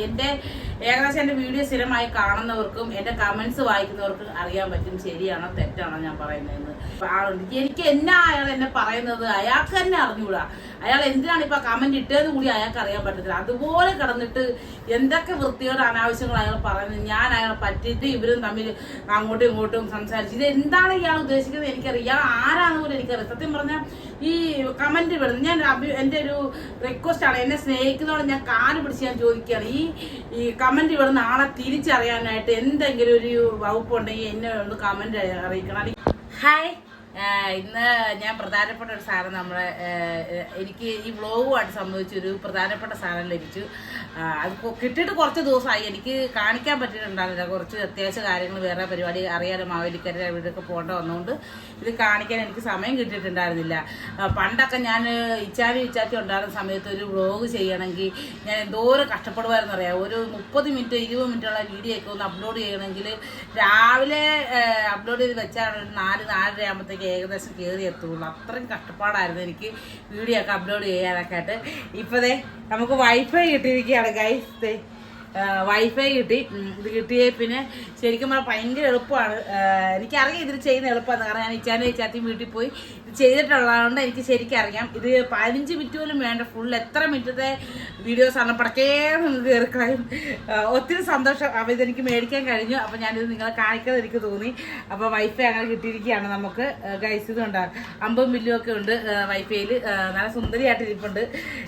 എന്റെ ഏകദേശം എന്റെ വീഡിയോ സ്ഥിരമായി കാണുന്നവർക്കും എന്റെ കമൻസ് വായിക്കുന്നവർക്കും അറിയാൻ പറ്റും ശരിയാണോ തെറ്റാണോ ഞാൻ പറയുന്നതെന്ന്. ആളുണ്ട് എനിക്ക് എന്നാ അയാൾ എന്നെ പറയുന്നത് അയാൾക്ക് തന്നെ അറിഞ്ഞൂടാ. അയാൾ എന്തിനാണ് ഇപ്പൊ കമന്റ് ഇട്ടതെന്ന് കൂടി അയാൾക്ക് അറിയാൻ പറ്റത്തില്ല. അതുപോലെ കിടന്നിട്ട് എന്തൊക്കെ വൃത്തിയോട് അനാവശ്യങ്ങൾ അയാൾ പറയുന്നത് ഞാൻ അയാളെ പറ്റിയിട്ട് ഇവരും തമ്മിൽ അങ്ങോട്ടും ഇങ്ങോട്ടും സംസാരിച്ചു. ഇത് എന്താണ് ഇയാൾ ഉദ്ദേശിക്കുന്നത് എനിക്കറിയാം ഇയാൾ ആരാണെന്ന് പോലും എനിക്കറിയാം സത്യം പറഞ്ഞാൽ ഈ കമന്റ് വിടുന്നത് ഞാൻ എന്റെ ഒരു റിക്വസ്റ്റ് ആണ്. എന്നെ സ്നേഹിക്കുന്നതോടെ ഞാൻ കാൽ പിടിച്ച് ഞാൻ ചോദിക്കുകയാണ്. ഈ ഈ കമന്റ് ഇവിടെ നാളെ തിരിച്ചറിയാനായിട്ട് എന്തെങ്കിലും ഒരു വകുപ്പുണ്ടെങ്കിൽ എന്നെ ഒന്ന് കമന്റ് അറിയിക്കണം. ഹായ് ഇന്ന് ഞാൻ പ്രധാനപ്പെട്ട ഒരു സാധനം നമ്മളെ എനിക്ക് ഈ വ്ലോഗുമായിട്ട് സംബന്ധിച്ച് ഒരു പ്രധാനപ്പെട്ട സാധനം ലഭിച്ചു. അത് കിട്ടിയിട്ട് കുറച്ച് ദിവസമായി. എനിക്ക് കാണിക്കാൻ പറ്റിയിട്ടുണ്ടായിരുന്നില്ല. കുറച്ച് അത്യാവശ്യ കാര്യങ്ങൾ വേറെ പരിപാടി അറിയാതെ മാവേലിക്കര ഇവിടെയൊക്കെ പോകേണ്ട വന്നുകൊണ്ട് ഇത് കാണിക്കാൻ എനിക്ക് സമയം കിട്ടിയിട്ടുണ്ടായിരുന്നില്ല. പണ്ടൊക്കെ ഞാൻ ഇച്ചാവി ഇച്ചാക്കി ഉണ്ടായിരുന്ന സമയത്ത് ഒരു വ്ലോഗ് ചെയ്യണമെങ്കിൽ ഞാൻ എന്തോരം കഷ്ടപ്പെടുമായിരുന്നു അറിയാം ഒരു മുപ്പത് മിനിറ്റ് ഇരുപത് മിനിറ്റുള്ള വീഡിയോ ഒക്കെ ഒന്ന് അപ്ലോഡ് ചെയ്യണമെങ്കിൽ രാവിലെ അപ്ലോഡ് ചെയ്ത് വെച്ചാൽ ഒരു നാല് നാലര ആകുമ്പോഴത്തേക്ക് ഏകദേശം കയറി എത്തുള്ളൂ അത്രയും കഷ്ടപ്പാടായിരുന്നു എനിക്ക് വീഡിയോ ഒക്കെ അപ്ലോഡ് ചെയ്യാനൊക്കെ ആയിട്ട്. ഇപ്പോഴേ നമുക്ക് വൈഫൈ കിട്ടിയിരിക്കുകയാണ് ഗൈസ് വൈഫൈ കിട്ടി. ഇത് കിട്ടിയേ പിന്നെ ശരിക്കും പറഞ്ഞാൽ ഭയങ്കര എളുപ്പമാണ്. എനിക്കറിയാം ഇതിൽ ചെയ്യുന്ന എളുപ്പമാണ്. കാരണം ഞാൻ ഇച്ചാനും ഇച്ചാത്തിയും വീട്ടിൽ പോയി ഇത് ചെയ്തിട്ടുള്ളതുകൊണ്ട് എനിക്ക് ശരിക്കും അറിയാം. ഇത് പതിനഞ്ച് മിനിറ്റ് പോലും വേണ്ട. ഫുൾ എത്ര മിനിറ്റത്തെ വീഡിയോസ് ആണ്. പടക്കേ കയറിക്കളയും ഒത്തിരി സന്തോഷം. അപ്പോൾ ഇതെനിക്ക് മേടിക്കാൻ കഴിഞ്ഞു. അപ്പോൾ ഞാനിത് നിങ്ങളെ കാണിക്കാതെ എനിക്ക് തോന്നി. അപ്പോൾ വൈഫൈ അങ്ങനെ കിട്ടിയിരിക്കുകയാണ് നമുക്ക്. ഗൈസ് ഇതുകൊണ്ടാണ് അമ്പും ബില്ലും ഒക്കെ ഉണ്ട് വൈഫൈയിൽ നല്ല സുന്ദരിയായിട്ട് ഇരിപ്പുണ്ട്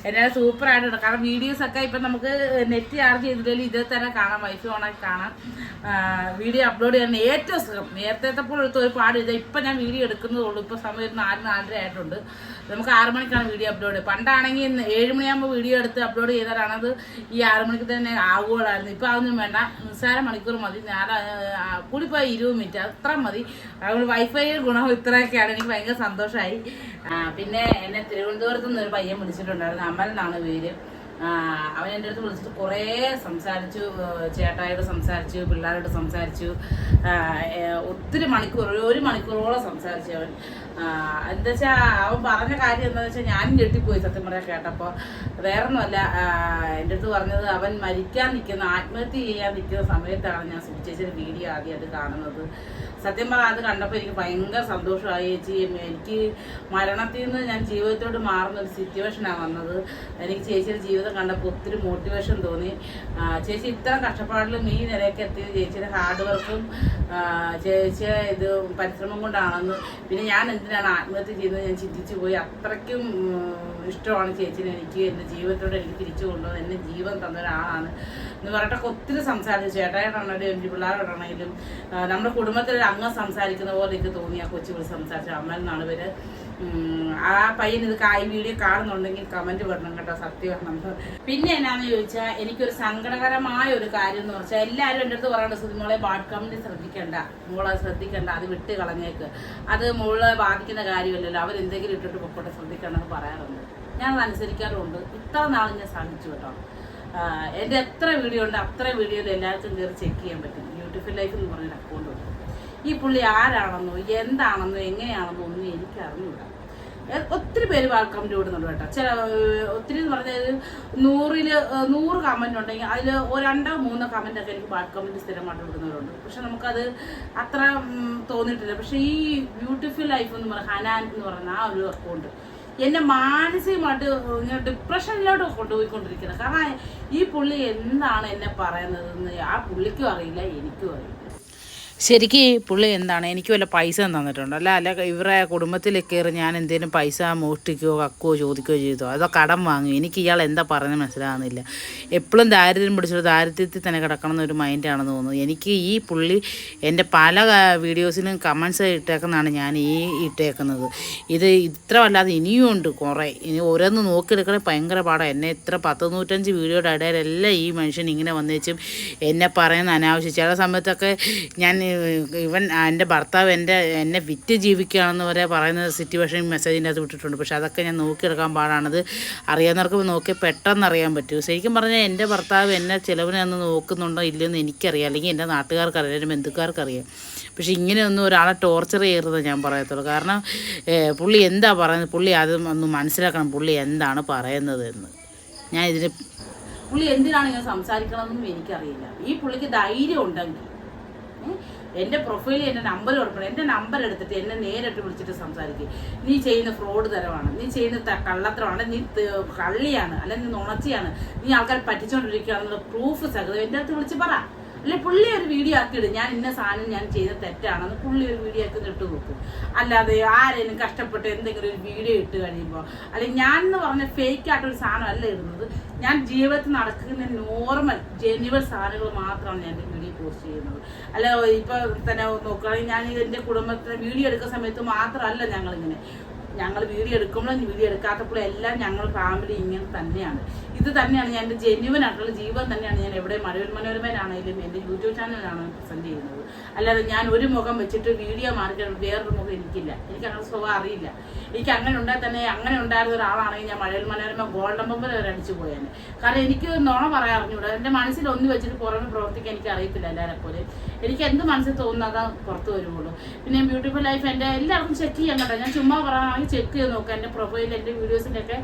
എന്നാൽ സൂപ്പറായിട്ടുണ്ട് കാരണം വീഡിയോസൊക്കെ ഇപ്പം നമുക്ക് നെറ്റ് ചാർജ് ചെയ്തില്ലെങ്കിലും ഇതിൽ തന്നെ കാണാം വൈഫൈ ഓണാക്കി കാണാം. വീഡിയോ അപ്ലോഡ് ചെയ്യാൻ ഏറ്റവും സുഖം. നേരത്തെ പോലെ എടുത്ത് ഒരു പാട് ഇതാ ഇപ്പം ഞാൻ വീഡിയോ എടുക്കുന്നതുള്ളൂ ഇപ്പോൾ സമയം ഒരു നാല് നാലര ആയിട്ടുണ്ട്. നമുക്ക് ആറ് മണിക്കാണ് വീഡിയോ അപ്ലോഡ് പണ്ടാണെങ്കിൽ ഇന്ന് ഏഴ് മണിയാകുമ്പോൾ വീഡിയോ എടുത്ത് അപ്ലോഡ് ചെയ്താലാണ് അത് ഈ ആറ് മണിക്ക് തന്നെ ആകുകയുള്ളായിരുന്നു ഇപ്പോൾ അതൊന്നും വേണ്ട. നിസ്സാര മണിക്കൂർ മതി. ഞാൻ കൂടി കൂടിപ്പോയി ഇരുപത് മിനിറ്റ്. അത്ര മതി. അതുകൊണ്ട് വൈഫൈ ഗുണം ഇത്രയൊക്കെയാണ്. എനിക്ക് ഭയങ്കര സന്തോഷമായി പിന്നെ എന്നെ തിരുവനന്തപുരത്ത് നിന്ന് ഒരു പയ്യൻ വിളിച്ചിട്ടുണ്ടായിരുന്നു. അമൽ പേര്. അവൻ എന്റെ അടുത്ത് വിളിച്ചിട്ട് കുറേ സംസാരിച്ചു ചേട്ടായോട് സംസാരിച്ചു പിള്ളേരോട് സംസാരിച്ചു. ഒത്തിരി മണിക്കൂർ ഒരു- മണിക്കൂറോളം സംസാരിച്ചു അവൻ. എന്താ വെച്ചാൽ അവൻ പറഞ്ഞ കാര്യം എന്താണെന്ന് വെച്ചാൽ ഞാനും ഞെട്ടിപ്പോയി സത്യം പറയാൻ കേട്ടപ്പോൾ വേറൊന്നുമല്ല എന്റെ അടുത്ത് പറഞ്ഞത് അവൻ മരിക്കാൻ നിൽക്കുന്ന ആത്മഹത്യ ചെയ്യാൻ നിൽക്കുന്ന സമയത്താണ് ഞാൻ സുചേച്ചിയുടെ വീഡിയോ ആദ്യം അത് കാണുന്നത്. സത്യം പറഞ്ഞാൽ അത് കണ്ടപ്പോൾ എനിക്ക് ഭയങ്കര സന്തോഷമായി ചേച്ചി. എനിക്ക് മരണത്തിൽ നിന്ന് ഞാൻ ജീവിതത്തോട് മാറുന്ന ഒരു സിറ്റുവേഷനാണ് വന്നത്. എനിക്ക് ചേച്ചിയുടെ ജീവിതം കണ്ടപ്പോൾ ഒത്തിരി മോട്ടിവേഷൻ തോന്നി. ചേച്ചി ഇത്ര കഷ്ടപ്പാടിലും ഈ നിലയ്ക്ക് എത്തിയത് ചേച്ചിയുടെ ഹാർഡ് വർക്കും ചേച്ചിയുടെ ഇത് പരിശ്രമം കൊണ്ടാണെന്ന്. പിന്നെ ഞാൻ എന്തിനാണ് ആത്മഹത്യ ചെയ്യുന്നത് ഞാൻ ചിന്തിച്ചു പോയി. അത്രയ്ക്കും ഇഷ്ടമാണ് ചേച്ചിനെ എനിക്ക് എന്റെ ജീവിതത്തോടെ എനിക്ക് തിരിച്ചു കൊണ്ടുവന്ന് എന്നെ ജീവൻ തന്ന ഒരാളാണ് എന്ന് പറഞ്ഞിട്ടൊക്കെ ഒത്തിരി സംസാരിച്ചു. ചേട്ടായിട്ടാണെങ്കിലും എന്റെ പിള്ളേരോടാണെങ്കിലും നമ്മുടെ കുടുംബത്തിൽ ഒരു അംഗം സംസാരിക്കുന്ന പോലെ എനിക്ക് തോന്നി ആ കൊച്ചു വിളിച്ച് സംസാരിച്ചു. അമ്മ എന്നാണ് ഉം, ആ പയ്യൻ ഇത് കായ് വീഡിയോ കാണുന്നുണ്ടെങ്കിൽ കമന്റ് വരണം കേട്ടോ സത്യമാണ് പിന്നെ എന്നാന്ന് ചോദിച്ചാൽ എനിക്കൊരു സങ്കടകരമായ ഒരു കാര്യം എന്ന് വെച്ചാൽ എല്ലാവരും എന്റെ അടുത്ത് പറയണ്ട സുതിമോളെ ബാഡ് കമന്റ് ശ്രദ്ധിക്കണ്ട. മോളെ ശ്രദ്ധിക്കണ്ട അത് വിട്ട് കളഞ്ഞേക്ക്. അത് മോളെ ബാധിക്കുന്ന കാര്യമല്ലല്ലോ അവരെന്തെങ്കിലും ഇട്ടിട്ട് പൊക്കോട്ടെ ശ്രദ്ധിക്കണമെന്ന് പറയാറുണ്ട്. ഞാനത് അനുസരിക്കാറുണ്ട് ഇത്ര നാളും ഞാൻ സാധിച്ചു കേട്ടോ. എന്റെ എത്ര വീഡിയോ ഉണ്ട് അത്ര വീഡിയോയിൽ എല്ലാവർക്കും കയറി ചെക്ക് ചെയ്യാൻ പറ്റും. ബ്യൂട്ടിഫുൾ ലൈഫ് എന്ന് പറഞ്ഞൊരു അക്കൗണ്ട് ഉണ്ട്. ഈ പുള്ളി ആരാണെന്നോ എന്താണെന്നോ എങ്ങനെയാണെന്നോ ഒന്നും എനിക്ക് ഒത്തിരി പേര് കമന്റ് വിടുന്നുണ്ട് കേട്ടോ. ചില ഒത്തിരി എന്ന് പറഞ്ഞാൽ ഏഹ്, നൂറ് കമന്റ് ഉണ്ടെങ്കിൽ അതിൽ രണ്ടോ മൂന്നോ കമന്റ് ഒക്കെ എനിക്ക് ബാഡ് കമന്റ് സ്ഥിരമായിട്ട് വിടുന്നവരുണ്ട് പക്ഷെ നമുക്കത് അത്ര തോന്നിയിട്ടില്ല. പക്ഷെ ഈ ബ്യൂട്ടിഫുൾ ലൈഫ് എന്ന് പറയുന്ന ഹനാൻ എന്ന് പറയുന്ന ആ ഒരു അക്കൗണ്ട് എന്നെ മാനസികമായിട്ട് ഇങ്ങനെ ഡിപ്രഷനിലോട്ട് കൊണ്ടുപോയിക്കൊണ്ടിരിക്കുന്നത് കാരണം ഈ പുള്ളി എന്താണ് എന്നെ പറയുന്നതെന്ന് ആ പുള്ളിക്കും അറിയില്ല എനിക്കും അറിയില്ല. ശരിക്കും പുള്ളി എന്താണ്? എനിക്ക് വല്ല പൈസ തന്നിട്ടുണ്ടോ? അല്ല അല്ല ഇവരെ കുടുംബത്തിൽ കയറി ഞാൻ എന്തെങ്കിലും പൈസ മോഷ്ടിക്കുകയോ കക്കുകയോ ചോദിക്കുകയോ ചെയ്തോ? അതോ കടം വാങ്ങി? എനിക്ക് ഇയാൾ എന്താ പറയുന്നത് മനസ്സിലാകുന്നില്ല എപ്പോഴും ദാരിദ്ര്യം പിടിച്ചൊരു ദാരിദ്ര്യത്തിൽ തന്നെ കിടക്കണം എന്നൊരു മൈൻഡാണെന്ന് തോന്നുന്നു. എനിക്ക് ഈ പുള്ളി എന്റെ പല വീഡിയോസിലും കമൻസ് ഇട്ടേക്കുന്നതാണ് ഞാൻ ഈ ഇട്ടേക്കുന്നത്. ഇത് ഇത്ര വല്ലാതെ ഇനിയും ഉണ്ട് കുറേ. ഇനി ഓരോന്ന് നോക്കിയെടുക്കണേ ഭയങ്കര പാടാണ് എന്നെ ഇത്ര പത്ത് നൂറ്റഞ്ച് വീഡിയോയുടെ ഇടയിലെല്ലാം ഈ മനുഷ്യൻ ഇങ്ങനെ വന്നേച്ചും എന്നെ പറയുന്ന അനാവശ്യം. ചില സമയത്തൊക്കെ ഞാൻ ഇവൻ എന്റെ ഭർത്താവ് എന്റെ എന്നെ വിറ്റ് ജീവിക്കുകയാണെന്ന് വരെ പറയുന്ന സിറ്റുവേഷൻ മെസ്സേജിന്റെ അകത്ത് വിട്ടിട്ടുണ്ട്. പക്ഷേ അതൊക്കെ ഞാൻ നോക്കിയെടുക്കാൻ പാടാണത്. അറിയാവുന്നവർക്ക് നോക്കി പെട്ടെന്ന് അറിയാൻ പറ്റും. ശരിക്കും പറഞ്ഞാൽ എന്റെ ഭർത്താവ് എന്നെ ചിലവിനൊന്ന് നോക്കുന്നുണ്ടോ ഇല്ലയെന്ന് എനിക്കറിയാം. അല്ലെങ്കിൽ എന്റെ നാട്ടുകാർക്കറിയാം എന്റെ ബന്ധുക്കാർക്കറിയാം. പക്ഷേ ഇങ്ങനെയൊന്നും ഒരാളെ ടോർച്ചർ ചെയ്യരുത് ഞാൻ പറയത്തുള്ളൂ. കാരണം പുള്ളി എന്താ പറയുന്നത്? പുള്ളി അത് ഒന്ന് മനസ്സിലാക്കണം പുള്ളി എന്താണ് പറയുന്നത് എന്ന്. ഞാൻ ഇതിന് പുള്ളി എന്തിനാണ് ഇങ്ങനെ സംസാരിക്കണമെന്നും എനിക്കറിയില്ല. ഈ പുള്ളിക്ക് ധൈര്യം ഉണ്ടെങ്കിൽ എന്റെ പ്രൊഫൈലിൽ എന്റെ നമ്പർ കൊടുക്കണം എന്റെ നമ്പർ എടുത്തിട്ട് എന്നെ നേരിട്ട് വിളിച്ചിട്ട് സംസാരിക്കും. നീ ചെയ്യുന്ന ഫ്രോഡ് തരമാണ് നീ ചെയ്യുന്ന കള്ളത്തരമാണ് നീ കള്ളിയാണ് അല്ലെങ്കിൽ നീ നുണച്ചിയാണ്. നീ ആൾക്കാരെ പറ്റിച്ചുകൊണ്ടിരിക്കുകയാണെന്നുള്ള പ്രൂഫ് സഹിതം എന്റെ അടുത്ത് വിളിച്ച് പറ. അല്ലെ പുള്ളി ഒരു വീഡിയോ ആക്കി ഇടും ഞാൻ ഇന്ന സാധനം ഞാൻ ചെയ്ത തെറ്റാണെന്ന് പുള്ളി ഒരു വീഡിയോ ആക്കി ഇട്ട് നോക്കും അല്ലാതെ ആരെങ്കിലും കഷ്ടപ്പെട്ട് എന്തെങ്കിലും ഒരു വീഡിയോ ഇട്ട് കഴിയുമ്പോൾ അല്ലെങ്കിൽ ഞാൻ എന്ന് പറഞ്ഞ ഫേക്ക് ആയിട്ടൊരു സാധനം അല്ല ഇടുന്നത്. ഞാൻ ജീവിതത്തിൽ നടക്കുന്ന നോർമൽ ജെന്യുവൽ സാധനങ്ങൾ മാത്രമാണ് ഞാൻ എന്റെ വീഡിയോ പോസ്റ്റ് ചെയ്യുന്നത്. അല്ല ഇപ്പൊ തന്നെ നോക്കുകയാണെങ്കിൽ ഞാൻ എന്റെ കുടുംബത്തിന് വീഡിയോ എടുക്കുന്ന സമയത്ത് മാത്രമല്ല ഞങ്ങളിങ്ങനെ. ഞങ്ങൾ വീഡിയോ എടുക്കുമ്പോഴും വീഡിയോ എടുക്കാത്തപ്പോഴും എല്ലാം ഞങ്ങൾ ഫാമിലി ഇങ്ങനെ തന്നെയാണ്. ഇത് തന്നെയാണ് ഞാൻ എന്റെ ജെന്യുവൻ ആയിട്ടുള്ള ജീവൻ തന്നെയാണ് ഞാൻ എവിടെ മഴവിൽ മനോരമയിലാണെങ്കിലും എന്റെ യൂട്യൂബ് ചാനലിലാണ് പ്രസന്റ് ചെയ്യുന്നത്. അല്ലാതെ ഞാൻ ഒരു മുഖം വെച്ചിട്ട് വീഡിയോ മാർക്കറ്റ് വേറൊരു മുഖം എനിക്കില്ല. എനിക്ക് അങ്ങനെ സ്വഭാവം അറിയില്ല. എനിക്ക് അങ്ങനെ ഉണ്ടായി തന്നെ അങ്ങനെ ഉണ്ടായിരുന്ന ഒരാളാണെങ്കിൽ ഞാൻ മഴവിൽ മനോരമ ഗോൾഡൻ പമ്പിൽ വരെ അടിച്ചു പോയാന്. കാരണം എനിക്ക് നോണ പറയാൻ അറിഞ്ഞൂടാ. എന്റെ മനസ്സിൽ ഒന്ന് വെച്ചിട്ട് പുറമെ പ്രവർത്തിക്കാൻ എനിക്ക് അറിയത്തില്ല എല്ലാവരെ പോലെ. എനിക്ക് എന്ത് മനസ്സിൽ തോന്നുന്നതാ പുറത്ത് വരുള്ളൂ പിന്നെ ബ്യൂട്ടിഫുൾ ലൈഫ് എന്റെ എല്ലാവർക്കും ചെക്ക് ചെയ്യാൻ കേട്ടോ ഞാൻ ചുമ്മാ പറയുകയാണെങ്കിൽ ചെക്ക് ചെയ്ത് നോക്കാം. എന്റെ പ്രൊഫൈലിൽ എന്റെ വീഡിയോസിന്റെ ഒക്കെ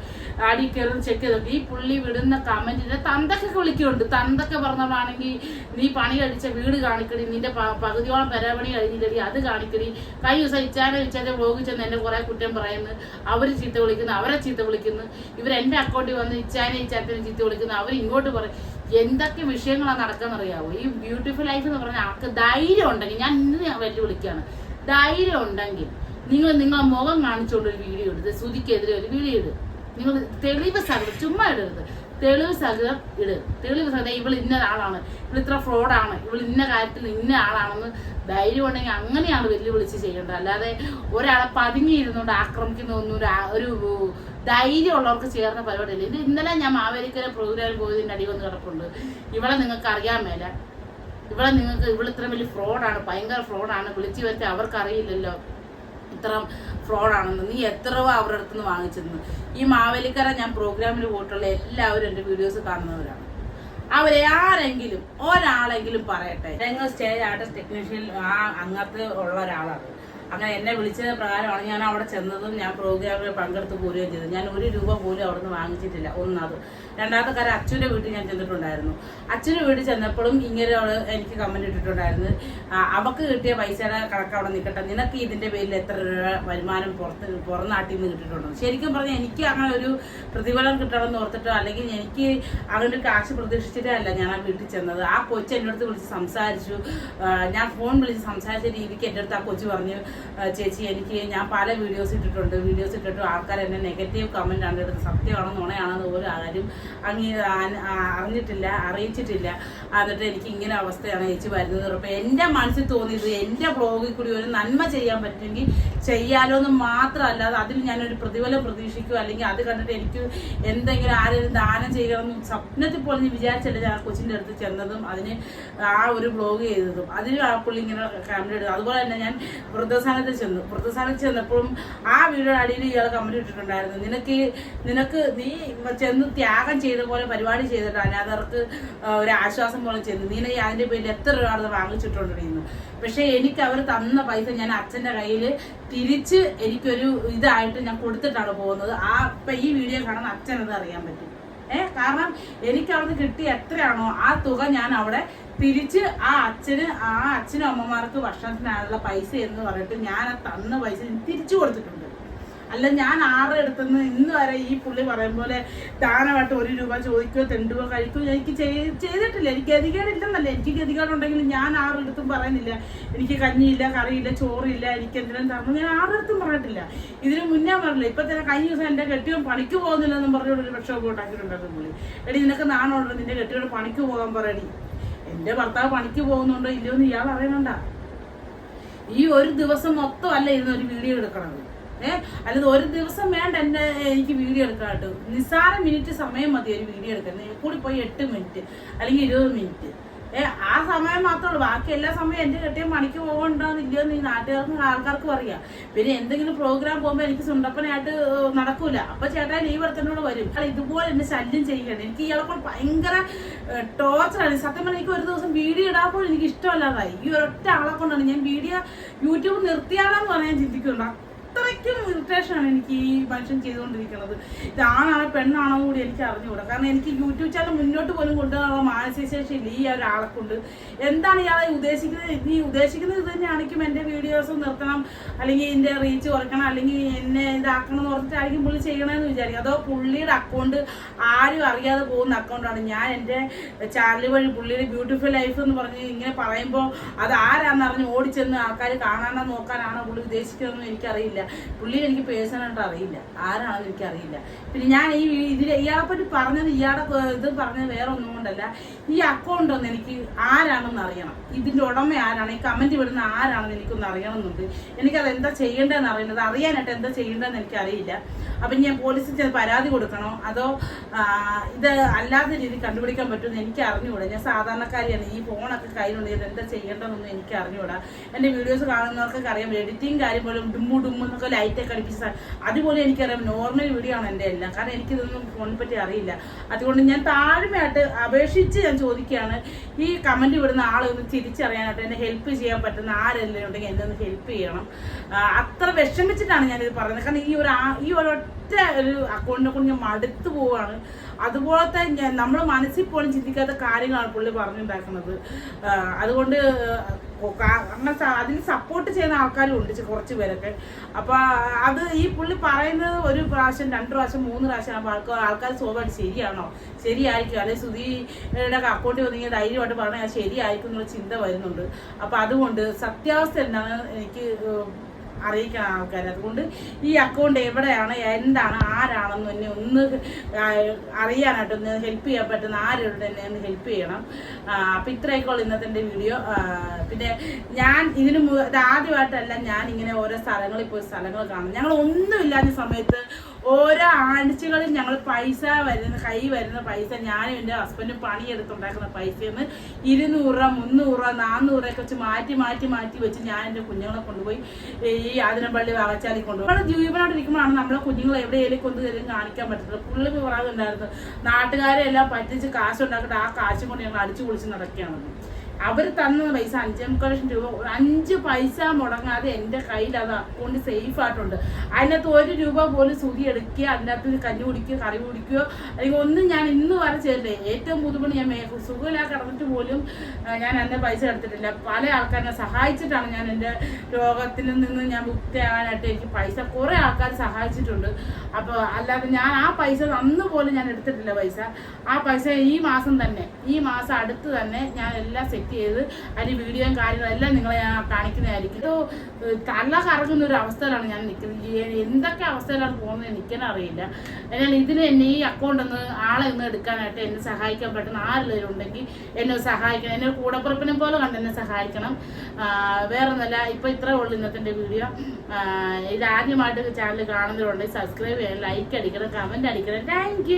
ആടി കയറി ചെക്ക് ചെയ്ത് നോക്കി. ഈ പുള്ളി വിടുന്ന കമന്റിന് തന്തൊക്കെ വിളിക്കുന്നുണ്ട്. തന്തൊക്കെ പറഞ്ഞതാണെങ്കിൽ നീ പണി കഴിച്ച വീട് കാണിക്കടി നിന്റെ പകുതിയോളം പരാപണി കഴിഞ്ഞില്ലടി അത് കാണിക്കടി. കൈ ദിവസം ഇച്ചാനെ ഇച്ചാനെ വ്ലോഗ് ചെന്ന് എന്നെ കുറെ കുറ്റം പറയുന്നു. അവർ ചീത്ത വിളിക്കുന്നു അവരെ ചീത്ത വിളിക്കുന്നു. ഇവർ എന്റെ അക്കൗണ്ടിൽ വന്ന് ഇച്ചാനെ ഇച്ചാത്തിനെ ചീത്ത വിളിക്കുന്നു. അവർ ഇങ്ങോട്ട് പറയും എന്തൊക്കെ വിഷയങ്ങളാണ് നടക്കാന്നറിയാവോ? ഈ ബ്യൂട്ടിഫുൾ ലൈഫ് എന്ന് പറഞ്ഞാൽ ആൾക്ക് ധൈര്യം ഉണ്ടെങ്കിൽ ഞാൻ ഇന്ന് ഞാൻ വെല്ലുവിളിക്കുകയാണ്. ധൈര്യം ഉണ്ടെങ്കിൽ നിങ്ങൾ നിങ്ങളെ മുഖം കാണിച്ചുകൊണ്ട് ഒരു വീഡിയോ എടുത്ത് ശ്രുതിക്കെതിരെ ഒരു വീഡിയോ ഇട്. നിങ്ങൾ തെളിവ് സഹിതം ചുമ്മാ ഇടരുത്. തെളിവ് സഹിതം ഇടരുത് തെളിവ് സഹിതം ഇവൾ ഇന്ന ആളാണ്. ഇവൾ ഇത്ര ഫ്രോഡാണ്. ഇവൾ ഇന്ന കാര്യത്തിൽ ഇന്ന ആളാണെന്ന് ധൈര്യം ഉണ്ടെങ്കിൽ അങ്ങനെയാണ് വെല്ലുവിളിച്ച് ചെയ്യേണ്ടത്. അല്ലാതെ ഒരാളെ പതുങ്ങിയിരുന്നുകൊണ്ട് ആക്രമിക്കുന്ന ഒന്നും ഒരു ധൈര്യം ഒരു ധൈര്യമുള്ളവർക്ക് ചേർന്ന പരിപാടിയല്ല. ഇത് ഇന്നലെ ഞാൻ മാവേലിക്കര പ്രോഗ്രാം പോയതിന്റെ അടി വന്ന് കിടപ്പുണ്ട്. ഇവളെ നിങ്ങൾക്ക് അറിയാൻ മേല. ഇവിടെ നിങ്ങൾക്ക് ഇവിടെ ഇത്ര വലിയ ഫ്രോഡാണ് ഭയങ്കര ഫ്രോഡാണ്. വിളിച്ചു വരുത്തി അവർക്കറിയില്ലല്ലോ. ഇത്ര ഫ്രോഡാണെന്ന്. നീ എത്ര രൂപ അവരുടെ അടുത്ത് നിന്ന് വാങ്ങിച്ചെന്ന് ഈ മാവേലിക്കര ഞാൻ പ്രോഗ്രാമിൽ പോയിട്ടുള്ള എല്ലാവരും എന്റെ വീഡിയോസ് കാണുന്നവരാണ്. അവരെ ആരെങ്കിലും ഒരാളെങ്കിലും പറയട്ടെ. ഞങ്ങൾ സ്റ്റേജ് ആർട്ടിസ്റ്റ് ടെക്നീഷ്യൻ ആ അംഗത്ത് ഉള്ള ഒരാളാണ്. അങ്ങനെ എന്നെ വിളിച്ചത് പ്രകാരമാണ് ഞാൻ അവിടെ ചെന്നതും ഞാൻ പ്രോഗ്രാമിൽ പങ്കെടുത്ത് പോരുകയും ചെയ്തത് ഞാൻ ഒരു രൂപ പോലും അവിടെ നിന്ന് വാങ്ങിച്ചിട്ടില്ല ഒന്നത്. രണ്ടാമത്തെ കാര്യം അച്ഛന്റെ വീട്ടിൽ ഞാൻ ചെന്നിട്ടുണ്ടായിരുന്നു. അച്ഛന്റെ വീട്ടിൽ ചെന്നപ്പോഴും ഇങ്ങനെ അവൾ എനിക്ക് കമന്റ് ഇട്ടിട്ടുണ്ടായിരുന്നു. അവക്ക് കിട്ടിയ പൈസയുടെ കണക്ക് അവിടെ നിൽക്കട്ടെ നിനക്ക് ഇതിന്റെ പേരിൽ എത്ര രൂപ വരുമാനം പുറത്ത് പുറം നാട്ടിൽ നിന്ന് കിട്ടിയിട്ടുണ്ടോ? ശരിക്കും പറഞ്ഞാൽ എനിക്ക് അങ്ങനെ ഒരു പ്രതിഫലം കിട്ടണമെന്ന് ഓർത്തിട്ടോ അല്ലെങ്കിൽ എനിക്ക് അങ്ങനെ കാശ് പ്രതീക്ഷിച്ചിട്ടേ അല്ല ഞാൻ ആ വീട്ടിൽ ചെന്നത്. ആ കൊച്ചു എന്റെ അടുത്ത് വിളിച്ച് സംസാരിച്ചു. ഞാൻ ഫോൺ വിളിച്ച് സംസാരിച്ച രീതിക്ക് എന്റെ അടുത്ത് ആ കൊച്ചു പറഞ്ഞു "ആ, ചേച്ചി എനിക്ക് ഞാൻ പല വീഡിയോസ് ഇട്ടിട്ടുണ്ട്. വീഡിയോസ് ഇട്ടിട്ട് ആൾക്കാർ എന്നെ നെഗറ്റീവ് കമന്റ് ആണ് എടുത്ത് സത്യമാണോ നുണയാണെന്ന് പോലും ആരും അങ്ങ് അറിഞ്ഞിട്ടില്ല അറിയിച്ചിട്ടില്ല. എന്നിട്ട് എനിക്ക് ഇങ്ങനെ അവസ്ഥയാണ് ചേച്ചി വരുന്നത്. അപ്പോൾ എന്റെ മനസ്സിൽ തോന്നിയത് എന്റെ ബ്ലോഗിൽ കൂടി ഒരു നന്മ ചെയ്യാൻ പറ്റുമെങ്കിൽ ചെയ്യാലോ എന്ന് മാത്രമല്ലാതെ അതിൽ ഞാനൊരു പ്രതിഫലം പ്രതീക്ഷിക്കുക അല്ലെങ്കിൽ അത് കണ്ടിട്ട് എനിക്ക് എന്തെങ്കിലും ആരെങ്കിലും ദാനം ചെയ്യണമെന്ന് സ്വപ്നത്തിൽ പോലെ ഞാൻ വിചാരിച്ചല്ല ഞാൻ കൊച്ചിന്റെ അടുത്ത് ചെന്നതും അതിന് ആ ഒരു ബ്ലോഗ് ചെയ്തതും. അതിന് ആ പുള്ളി ഇങ്ങനെ ക്യാമറ എടുത്തു അതുപോലെ തന്നെ ഞാൻ വൃദ്ധസ്ഥാനത്തിൽ ചെന്നു. വൃദ്ധസ്ഥാനത്തിൽ ചെന്നപ്പോഴും ആ വീഡിയോയുടെ അടിയിൽ ഇയാൾ കമന്റ് ഇട്ടിട്ടുണ്ടായിരുന്നു. നിനക്ക് നിനക്ക് നീ ചെന്ന് ത്യാഗം ചെയ്ത പോലെ പരിപാടി ചെയ്തിട്ട് അനാഥർക്ക് ഒരു ആശ്വാസം പോലെ ചെന്ന്. നീ അതിന്റെ പേരിൽ എത്ര രൂപ വാങ്ങിച്ചിട്ടുണ്ടെന്ന് പക്ഷെ എനിക്ക് അവർ തന്ന പൈസ ഞാൻ അച്ഛന്റെ കയ്യിൽ തിരിച്ച് എനിക്കൊരു ഇതായിട്ട് ഞാൻ കൊടുത്തിട്ടാണ് പോകുന്നത്. ആ ഇപ്പൊ ഈ വീഡിയോ കാണുന്ന അച്ഛനത് അറിയാൻ പറ്റും. ഏ കാരണം എനിക്ക് അവിടുന്ന് കിട്ടിയ എത്രയാണോ ആ തുക ഞാൻ അവിടെ തിരിച്ച് ആ അച്ഛന് ആ അച്ഛനും അമ്മമാർക്ക് ഭക്ഷണത്തിനായുള്ള പൈസ എന്ന് പറഞ്ഞിട്ട് ഞാൻ തന്ന പൈസ തിരിച്ചു കൊടുത്തിട്ടുണ്ട്. അല്ല ഞാൻ ആറ് എടുത്തെന്ന് ഇന്ന് വരെ ഈ പുള്ളി പറയും പോലെ ദാനമായിട്ട് ഒരു രൂപ ചോദിക്കുകയോ തെണ്ടുകയോ കഴിക്കുകയോ എനിക്ക് ചെയ്തിട്ടില്ല. എനിക്ക് ഗതികേടില്ലെന്നല്ല എനിക്ക് ഗതികേടുണ്ടെങ്കിൽ ഞാൻ ആറ് എടുത്തും പറയുന്നില്ല. എനിക്ക് കഞ്ഞിയില്ല കറിയില്ല ചോറില്ല എനിക്ക് എന്തിനും തരണം. ഞാൻ ആറ് എടുത്തും പറഞ്ഞിട്ടില്ല. ഇതിന് മുന്നേ പറഞ്ഞില്ല ഇപ്പൊ തന്നെ കഴിഞ്ഞ ദിവസം എന്റെ കെട്ടിയോ പണിക്ക് പോകുന്നില്ലെന്നും പറഞ്ഞുകൊണ്ട് ഒരു പക്ഷേ ഉണ്ടാക്കിയിട്ടുണ്ടായിരുന്നു പുള്ളി. എടി നിനക്ക് നാണുണ്ടോ നിന്റെ കെട്ടിയോട് പണിക്ക് പോകാൻ പറയടി. എന്റെ ഭർത്താവ് പണിക്ക് പോകുന്നുണ്ടോ ഇല്ലയോ എന്ന് ഇയാൾ അറിയണണ്ട. ഈ ഒരു ദിവസം മൊത്തം അല്ല ഇരുന്ന് ഒരു വീഡിയോ എടുക്കണത്. ഏഹ് അല്ലാതെ ഒരു ദിവസം വേണ്ട എന്നെ എനിക്ക് വീഡിയോ എടുക്കാനായിട്ട്. നിസ്സാര മിനിറ്റ് സമയം മതി ഒരു വീഡിയോ എടുക്കാൻ. കൂടി പോയി എട്ട് മിനിറ്റ് അല്ലെങ്കിൽ ഇരുപത് മിനിറ്റ് ഏഹ് ആ സമയം മാത്രമേ ബാക്കി എല്ലാ സമയം എന്റെ കെട്ടിയ പണിക്ക് എന്ന് ഈ നാട്ടുകാർക്കും ആൾക്കാർക്കും അറിയാം. പിന്നെ എന്തെങ്കിലും പ്രോഗ്രാം പോകുമ്പോൾ എനിക്ക് സുണ്ടപ്പനായിട്ട് നടക്കൂല. അപ്പൊ ചേട്ടാ ലീവ് എടുത്തോട് വരും. അല്ല ഇതുപോലെ എന്നെ ശല്യം ചെയ്യണം എനിക്ക് ഇയാളെ കൊണ്ട് ഭയങ്കര ടോർച്ചറാണ് സത്യം പറഞ്ഞാൽ എനിക്ക് ഒരു ദിവസം വീഡിയോ ഇടാൻ പോലും എനിക്ക് ഇഷ്ടമല്ലാതായി. ഈ ഒരൊറ്റ ആളെ കൊണ്ടാണ് ഞാൻ വീഡിയോ യൂട്യൂബ് നിർത്തിയാലാന്ന് പറയാൻ ചിന്തിക്കുന്നുണ്ട്. അത്രയ്ക്കും ഇറിറ്റേഷനാണ് എനിക്ക് ഈ മനുഷ്യൻ ചെയ്തുകൊണ്ടിരിക്കുന്നത്. ഇതാണാണോ പെണ്ണാണോ കൂടി എനിക്ക് അറിഞ്ഞുകൂടാ. കാരണം എനിക്ക് യൂട്യൂബ് ചാനൽ മുന്നോട്ട് പോലും കൊണ്ടുപോകാനുള്ള മാനസികശേഷി ഇല്ല ഈ ഒരാളെ കൊണ്ട് എന്താണ് ഇയാളെ ഉദ്ദേശിക്കുന്നത്? നീ ഉദ്ദേശിക്കുന്നത് ഇത് തന്നെയാണെങ്കിലും എന്റെ വീഡിയോസ് നിർത്തണം അല്ലെങ്കിൽ എന്റെ റീച്ച് കുറയ്ക്കണം അല്ലെങ്കിൽ എന്നെ ഇതാക്കണം എന്ന് പറഞ്ഞിട്ടായിരിക്കും പുള്ളി ചെയ്യണമെന്ന് വിചാരിക്കും. അതോ പുള്ളിയുടെ അക്കൗണ്ട് ആരും അറിയാതെ പോകുന്ന അക്കൗണ്ടാണ് ഞാൻ എന്റെ ചാനൽ വഴി പുള്ളിയുടെ ബ്യൂട്ടിഫുൾ ലൈഫ് എന്ന് പറഞ്ഞ് ഇങ്ങനെ പറയുമ്പോൾ അത് ആരാന്ന് അറിഞ്ഞ് ഓടിച്ചെന്ന് ആൾക്കാർ കാണാനോ നോക്കാനാണോ പുള്ളി ഉദ്ദേശിക്കുന്നതെന്ന് എനിക്കറിയില്ല. പുള്ളി എനിക്ക് പേഴ്സണലായിട്ട് അറിയില്ല. ആരാണെന്ന് എനിക്കറിയില്ല പിന്നെ ഞാൻ ഈ ഇതിൽ ഇയാളെ പറ്റി പറഞ്ഞത് ഇയാളുടെ ഇത് പറഞ്ഞത് വേറെ ഒന്നും കൊണ്ടല്ല. ഈ അക്കൗണ്ട് ഒന്ന് എനിക്ക് ആരാണെന്ന് അറിയണം. ഇതിന്റെ ഉടമ ആരാണ്? ഈ കമന്റ് വിടുന്ന ആരാണെന്ന് എനിക്കൊന്ന് അറിയണമെന്നുണ്ട്. എനിക്കത് എന്താ ചെയ്യേണ്ടതെന്ന് അറിയുന്നത് അറിയാനായിട്ട് എന്താ ചെയ്യേണ്ടതെന്ന് എനിക്കറിയില്ല. അപ്പം ഞാൻ പോലീസിൽ ചെന്ന് പരാതി കൊടുക്കണോ? അതോ ഇത് അല്ലാത്ത രീതി കണ്ടുപിടിക്കാൻ പറ്റുമെന്ന് എനിക്ക് അറിഞ്ഞുകൂടാ. ഞാൻ സാധാരണക്കാരിയാണ്. ഈ ഫോണൊക്കെ കയ്യിലുണ്ട്. ഇത് എന്താ ചെയ്യേണ്ടതെന്നൊന്നും എനിക്ക് അറിഞ്ഞുകൂടാ. എന്റെ വീഡിയോസ് കാണുന്നവർക്കൊക്കെ അറിയാം. എഡിറ്റിംഗ് കാര്യം പോലും ഡുമ്മു ഡുമ്മു എന്നൊക്കെ ലൈറ്റൊക്കെ അടിപ്പിച്ച അതുപോലെ എനിക്കറിയാം. നോർമൽ വീഡിയോ ആണ് എന്റെ എല്ലാം. കാരണം എനിക്കിതൊന്നും ഫോണിനെ പറ്റി അറിയില്ല. അതുകൊണ്ട് ഞാൻ താഴ്മയായിട്ട് അപേക്ഷിച്ച് ഞാൻ ചോദിക്കുകയാണ്. ഈ കമന്റ് വിടുന്ന ആളൊന്ന് തിരിച്ചറിയാനായിട്ട് എന്നെ ഹെൽപ്പ് ചെയ്യാൻ പറ്റുന്ന ആരെല്ലാം ഉണ്ടെങ്കിൽ എന്നെ ഒന്ന് ഹെൽപ്പ് ചെയ്യണം. അത്ര വിഷമിച്ചിട്ടാണ് ഞാനിത് പറയുന്നത് കാരണം ഈ ഒരു ഈ ഒരൊറ്റ ഒരു അക്കൗണ്ടിനെ കൊണ്ട് ഞാൻ മടുത്തു പോവാണ് അതുപോലത്തെ ഞാൻ നമ്മൾ മനസ്സിൽ പോലും ചിന്തിക്കാത്ത കാര്യങ്ങളാണ് പുള്ളി പറഞ്ഞുണ്ടാക്കുന്നത്. അതുകൊണ്ട് കൊ- കാ- അങ്ങനെ അതിന് സപ്പോർട്ട് ചെയ്യുന്ന ആൾക്കാരും ഉണ്ട് കുറച്ച് പേരൊക്കെ. അപ്പൊ അത് ഈ പുള്ളി പറയുന്നത് ഒരു പ്രാവശ്യം രണ്ട് പ്രാവശ്യം മൂന്ന് പ്രാവശ്യം ആകുമ്പോൾ ആൾക്കാർ ആൾക്കാർ സ്വാഭാവികം ശരിയാണോ? ശരിയായിരിക്കും. അല്ലെങ്കിൽ സുധീടെ അക്കൗണ്ടിൽ വന്നിങ്ങനെ ധൈര്യമായിട്ട് പറഞ്ഞാൽ ശരിയായിരിക്കും എന്നുള്ള ചിന്ത വരുന്നുണ്ട്. അപ്പൊ അതുകൊണ്ട് സത്യാവസ്ഥ എന്താണ് എനിക്ക് അറിയിക്കണം ആൾക്കാർ അതുകൊണ്ട് ഈ അക്കൗണ്ട് എവിടെയാണ് എന്താണ് ആരാണെന്ന് എന്നെ ഒന്ന് അറിയാനായിട്ട് ഒന്ന് ഹെൽപ്പ് ചെയ്യാൻ പറ്റുന്ന ആരോട് എന്നെ ഒന്ന് ഹെൽപ്പ് ചെയ്യണം. അപ്പം ഇത്രയൊക്കെയുള്ള ഇന്നത്തെ എന്റെ വീഡിയോ പിന്നെ ഞാൻ ഇതിന് ഇത് ആദ്യമായിട്ടല്ല ഞാൻ ഇങ്ങനെ ഓരോ സ്ഥലങ്ങളിൽ പോയി സ്ഥലങ്ങൾ കാണും. ഞങ്ങൾ ഒന്നുമില്ലാത്ത സമയത്ത് ഓരോ ആഴ്ചകളിൽ ഞങ്ങൾ പൈസ വരുന്ന കൈ വരുന്ന പൈസ ഞാനും എന്റെ ഹസ്ബൻഡും പണിയെടുത്തുണ്ടാക്കുന്ന പൈസയിൽ നിന്ന് ഇരുന്നൂറ് രൂപ മുന്നൂറ് രൂപ നാന്നൂറ് രൂപയൊക്കെ വെച്ച് മാറ്റി മാറ്റി മാറ്റി വെച്ച് ഞാൻ എന്റെ കുഞ്ഞുങ്ങളെ കൊണ്ടുപോയി ഈ ആതിരപ്പള്ളി വാവച്ചാലി കൊണ്ടുപോയി. നമ്മൾ ജീവനോട് ഇരിക്കുമ്പോഴാണ് നമ്മളെ കുഞ്ഞുങ്ങളെ എവിടെയെങ്കിലും കൊണ്ടുവരും കാണിക്കാൻ പറ്റുന്നത് പുള്ളി പറയുന്നുണ്ടായിരുന്നു നാട്ടുകാരെ എല്ലാം പറ്റിച്ച് കാശുണ്ടാക്കിയിട്ട് ആ കാശും കൊണ്ട് ഞങ്ങൾ അടിച്ചു കുളിച്ച് നടക്കുകയാണെന്ന് അവർ തന്ന പൈസ അഞ്ചേ മുക്കാൽ ലക്ഷം രൂപ അഞ്ച് പൈസ മുടങ്ങാതെ എന്റെ കയ്യിൽ അത് അക്കൗണ്ട് സേഫ് ആയിട്ടുണ്ട്. അതിനകത്ത് ഒരു രൂപ പോലും സുതി എടുക്കുക അതിനകത്ത് കഞ്ഞി കുടിക്കുക കറി കുടിക്കുകയോ അല്ലെങ്കിൽ ഒന്നും ഞാൻ ഇന്ന് വരെ ചെയ്തില്ല ഏറ്റവും ബുദ്ധിമുട്ട് ഞാൻ സുഖമില്ലാ കിടന്നിട്ട് പോലും ഞാൻ എന്റെ പൈസ എടുത്തിട്ടില്ല. പല ആൾക്കാരെ സഹായിച്ചിട്ടാണ് ഞാൻ എന്റെ രോഗത്തിൽ നിന്ന് ഞാൻ മുക്തിയാകാനായിട്ട് എനിക്ക് പൈസ കുറേ ആൾക്കാർ സഹായിച്ചിട്ടുണ്ട്. അപ്പോൾ അല്ലാതെ ഞാൻ ആ പൈസ അന്ന് പോലും ഞാൻ എടുത്തിട്ടില്ല പൈസ. ആ പൈസ ഈ മാസം തന്നെ ഈ മാസം അടുത്ത് തന്നെ ഞാൻ എല്ലാം സെറ്റ് ചെയ്ത് അതിന് വീഡിയോയും കാര്യങ്ങളും എല്ലാം നിങ്ങളെ ഞാൻ കാണിക്കുന്നതായിരിക്കും. ഇത് തല കറങ്ങുന്ന ഒരു അവസ്ഥയിലാണ് ഞാൻ നിൽക്കുന്നത്. എന്തൊക്കെ അവസ്ഥയിലാണ് പോകുന്നത് നിൽക്കാൻ അറിയില്ല എന്നാൽ ഇതിന് എന്നെ ഈ അക്കൗണ്ട് ഒന്ന് ആളെ ഒന്ന് എടുക്കാനായിട്ട് എന്നെ സഹായിക്കാൻ പറ്റുന്ന ആരെല്ലാവരും ഉണ്ടെങ്കിൽ എന്നെ സഹായിക്കണം. എന്നെ കൂടപ്പുറപ്പിനെ പോലെ കണ്ട് എന്നെ സഹായിക്കണം. വേറെ ഒന്നല്ല ഇപ്പം ഇത്രേ ഉള്ളൂ ഇന്നത്തെ വീഡിയോ. ഇത് ആദ്യമായിട്ട് ചാനൽ കാണുന്നവരുണ്ടെങ്കിൽ സബ്സ്ക്രൈബ് ചെയ്യണം ലൈക്ക് അടിക്കണം കമന്റ് അടിക്കണം. താങ്ക്